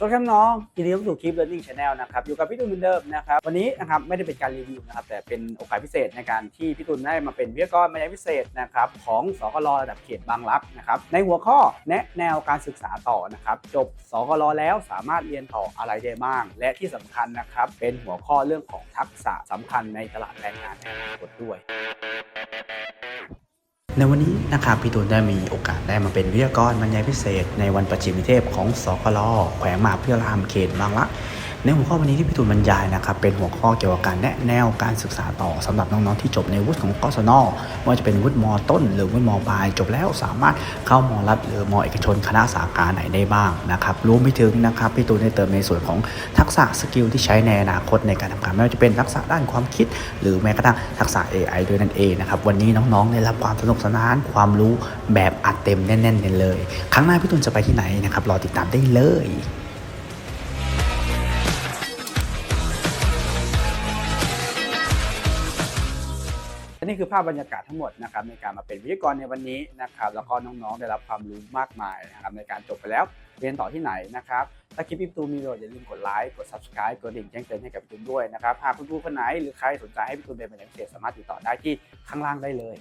สวัสดีครับน้องยินดีต้อนรับสู่คลิป Learning Channel นะครับ อยู่กับพี่ตูนเหมือนเดิมนะครับ วันนี้นะครับไม่ได้เป็นการรีวิวนะครับ แต่เป็นโอกาสพิเศษในการที่พี่ตูนได้มาเป็นวิทยากรบรรยายพิเศษนะครับของสกลระดับเขตบางรักนะครับ ในหัวข้อแนะแนวการศึกษาต่อนะครับ จบสกลแล้วสามารถเรียนต่ออะไรได้บ้าง และที่สำคัญนะครับ เป็นหัวข้อเรื่องของทักษะสำคัญในตลาดแรงงานในอนาคตด้วย ในวันนี้นะครับพี่ตูนได้มีโอกาสได้มาเป็นวิทยากรบรรยายพิเศษ ในวันประชิมนิเทศของสกลแขวงมหาพิทยามเขตบางรัก ในหัวข้อวันนี้ที่พี่ตูนบรรยายนะครับเป็นหัวข้อเกี่ยวกับการแนะแนวการศึกษาต่อสำหรับน้องๆที่จบในวุฒิของกศนไม่ว่าจะเป็นวุฒิมต้น หรือวุฒิมปลายจบแล้วสามารถเข้ามรัฐหรือมเอกชนคณะสาขาไหนได้บ้างนะครับรวมไปถึงนะครับพี่ตูนได้เติมในส่วนของทักษะสกิลที่ใช้ในอนาคตในการทำงานไม่ว่าจะเป็นทักษะด้านความคิด หรือแม้กระทั่งทักษะ AI ด้วยนั่นเองนะครับวันนี้น้องๆได้รับความสนุกสนานความรู้แบบอัดเต็มแน่นๆเลย ครั้งหน้าพี่ตูนจะไปที่ไหนนะครับรอติดตามได้เลย นี่คือภาพบรรยากาศทั้งหมดนะครับในการมาเป็นวิทยากรในวันนี้นะครับแล้วก็น้องๆได้รับความรู้มากมายนะครับในการจบไปแล้วเรียนต่อที่ไหนนะครับถ้าคลิปพี่ตูมีประโยชน์อย่าลืมกดไลค์กด subscribe กดดิ่งแจ้งเตือนให้กับพี่ตูนด้วยนะครับหากคุณครูคนไหนหรือใครสนใจให้พี่ตูนเป็นบรรยายพิเศสามารถติดต่อได้ที่ข้างล่างได้เลย